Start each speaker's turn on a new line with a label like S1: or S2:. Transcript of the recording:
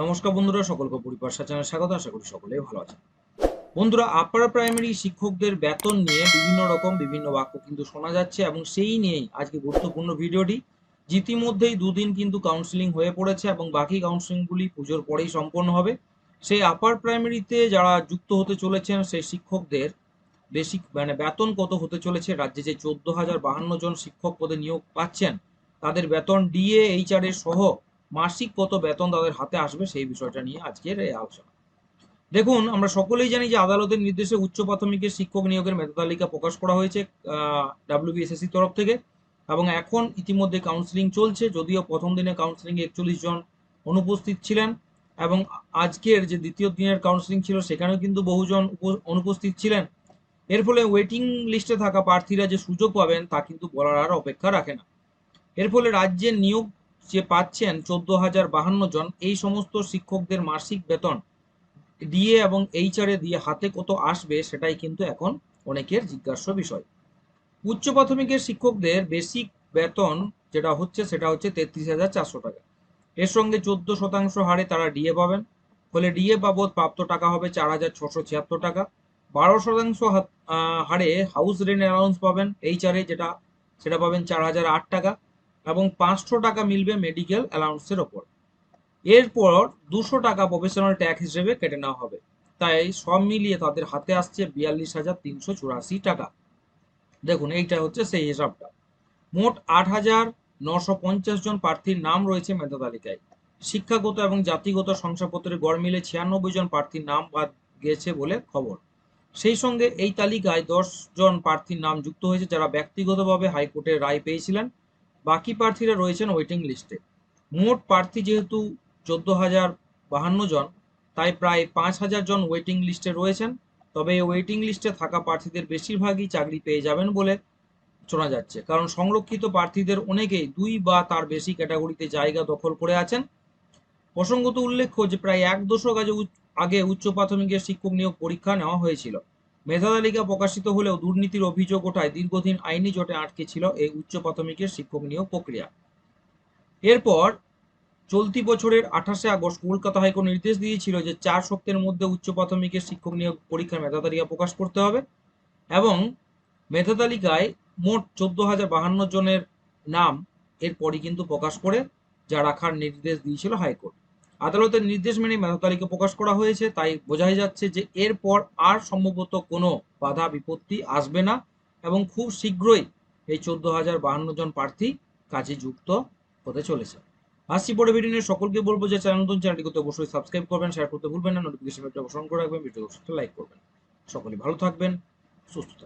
S1: নমস্কার বন্ধুরা, সকলকে পরিপার্শা চ্যানেল স্বাগত, আশা করি সকলেই ভালো আছেন। বন্ধুরা আপার প্রাইমারি শিক্ষকদের বেতন নিয়ে বিভিন্ন রকম বিভিন্ন বাক্য কিন্তু শোনা যাচ্ছে এবং সেই নিয়েই আজকে গুরুত্বপূর্ণ ভিডিওটি। ইতিমধ্যেই দুদিন কিন্তু কাউন্সিলিং হয়ে পড়েছে এবং বাকি কাউন্সিলিংগুলি পুজোর পরেই সম্পন্ন হবে। সেই আপার প্রাইমারিতে যারা যুক্ত হতে চলেছেন, সেই শিক্ষকদের বেসিক মানে বেতন কত হতে চলেছে, রাজ্যে যে চোদ্দ হাজার বাহান্ন জন শিক্ষক পদে নিয়োগ পাচ্ছেন, তাদের বেতন ডিএ এইচআর এর সহ মাসিক কত বেতন তাদের হাতে আসবে সেই বিষয়টা নিয়ে আজকের এই আলোচনা। দেখুন, আমরা সকলেই জানি যে আদালতের নির্দেশে উচ্চ প্রাথমিকের শিক্ষক নিয়োগের মেধা তালিকা প্রকাশ করা হয়েছে ডাব্লিউবিএসএসসি তরফ থেকে এবং এখন ইতিমধ্যে কাউন্সিলিং চলছে, যদিও প্রথম দিনে কাউন্সিলিং একচল্লিশ জন অনুপস্থিত ছিলেন এবং আজকের যে দ্বিতীয় দিনের কাউন্সিলিং ছিল, সেখানেও কিন্তু বহুজন অনুপস্থিত ছিলেন। এর ফলে ওয়েটিং লিস্টে থাকা প্রার্থীরা যে সুযোগ পাবেন তা কিন্তু বলার আর অপেক্ষা রাখে না। এর ফলে রাজ্যের নিয়োগ যে পাচ্ছেন চোদ্দ হাজার বাহান্ন জন, এই সমস্ত শিক্ষকদের মাসিক বেতন ডিএ এবং এইচআর দিয়ে হাতে কত আসবে সেটাই কিন্তু এখন অনেকের জিজ্ঞাস্য বিষয়। উচ্চ প্রাথমিকের শিক্ষকদের বেসিক বেতন যেটা হচ্ছে সেটা হচ্ছে তেত্রিশ হাজার চারশো টাকা। এর সঙ্গে চোদ্দ শতাংশ হারে তারা ডিএ পাবেন। ফলে ডিএ বাবদ প্রাপ্ত টাকা হবে চার হাজার ছশো ছিয়াত্তর টাকা। বারো শতাংশ হারে হাউস রেন্ট অ্যালাউন্স পাবেন এইচআর যেটা, সেটা পাবেন চার হাজার আট টাকা। এবং পাঁচশো টাকা মিলবে মেডিকেল অ্যালাউন্সের ওপর। এরপর দুশো টাকা প্রফেশনাল ট্যাক্স হিসেবে কেটে নেওয়া হবে। তাই সব মিলিয়ে তাদের হাতে আসছে বিয়াল্লিশ হাজার তিনশো চুরাশি টাকা। দেখুন, এইটা হচ্ছে সেই হিসাবটা। মোট আট হাজার নশো পঞ্চাশ জন প্রার্থীর নাম রয়েছে মেধা তালিকায়। শিক্ষাগত এবং জাতিগত শংসাপত্রের গড় মিলে ছিয়ানব্বই জন প্রার্থীর নাম বাদ গেছে বলে খবর। সেই সঙ্গে এই তালিকায় দশ জন প্রার্থীর নাম যুক্ত হয়েছে যারা ব্যক্তিগতভাবে হাইকোর্টের রায় পেয়েছিলেন। বাকি প্রার্থীরা রয়েছেন ওয়েটিং লিস্টে মোট প্রার্থী যেহেতু চোদ্দ হাজার বাহান্ন জন, তাই প্রায় পাঁচ হাজার জন ওয়েটিং লিস্টে রয়েছেন। তবে এই ওয়েটিং লিস্টে থাকা প্রার্থীদের বেশিরভাগই চাকরি পেয়ে যাবেন বলে শোনা যাচ্ছে। কারণ সংরক্ষিত প্রার্থীদের অনেকেই দুই বা তার বেশি ক্যাটাগরিতে জায়গা দখল করে আছেন। প্রসঙ্গত উল্লেখ্য যে প্রায় এক দশক আগে উচ্চ- প্রাথমিকের শিক্ষক নিয়োগ পরীক্ষা নেওয়া হয়েছিল। মেধা তালিকা প্রকাশিত হলেও দুর্নীতির অভিযোগ ওঠায় দীর্ঘদিন আইনি জটে আটকে ছিল এই উচ্চ প্রাথমিকের শিক্ষক নিয়োগ প্রক্রিয়া। এরপর চলতি বছরের আঠাশে আগস্ট কলকাতা হাইকোর্ট নির্দেশ দিয়েছিল যে চার সপ্তাহের মধ্যে উচ্চ প্রাথমিকের শিক্ষক নিয়োগ পরীক্ষার মেধা তালিকা প্রকাশ করতে হবে এবং মেধা তালিকায় মোট চোদ্দ হাজার বাহান্ন জনের নাম এরপরই কিন্তু প্রকাশ করে যা রাখার নির্দেশ দিয়েছিল হাইকোর্ট। আদালতের নির্দেশ মেনে মেধা তালিকা প্রকাশ করা হয়েছে, তাই বোঝাই যাচ্ছে যে এরপর আর সম্ভবত কোনো বাধা বিপত্তি আসবে না এবং খুব শীঘ্রই এই চোদ্দ হাজার বাহান্ন জন প্রার্থী কাজে যুক্ত হতে চলেছে। আসছি পরে ভিডিও নিয়ে, সকলকে বলব যে চ্যানেল নতুন চ্যানেলটি করতে অবশ্যই সাবস্ক্রাইব করবেন শেয়ার করতে ভুলবেন না নোটিফিকেশন বেলটা অবশ্যই করে রাখবেন ভিডিও লাইক করবেন। সকলে ভালো থাকবেন, সুস্থ থাকবেন।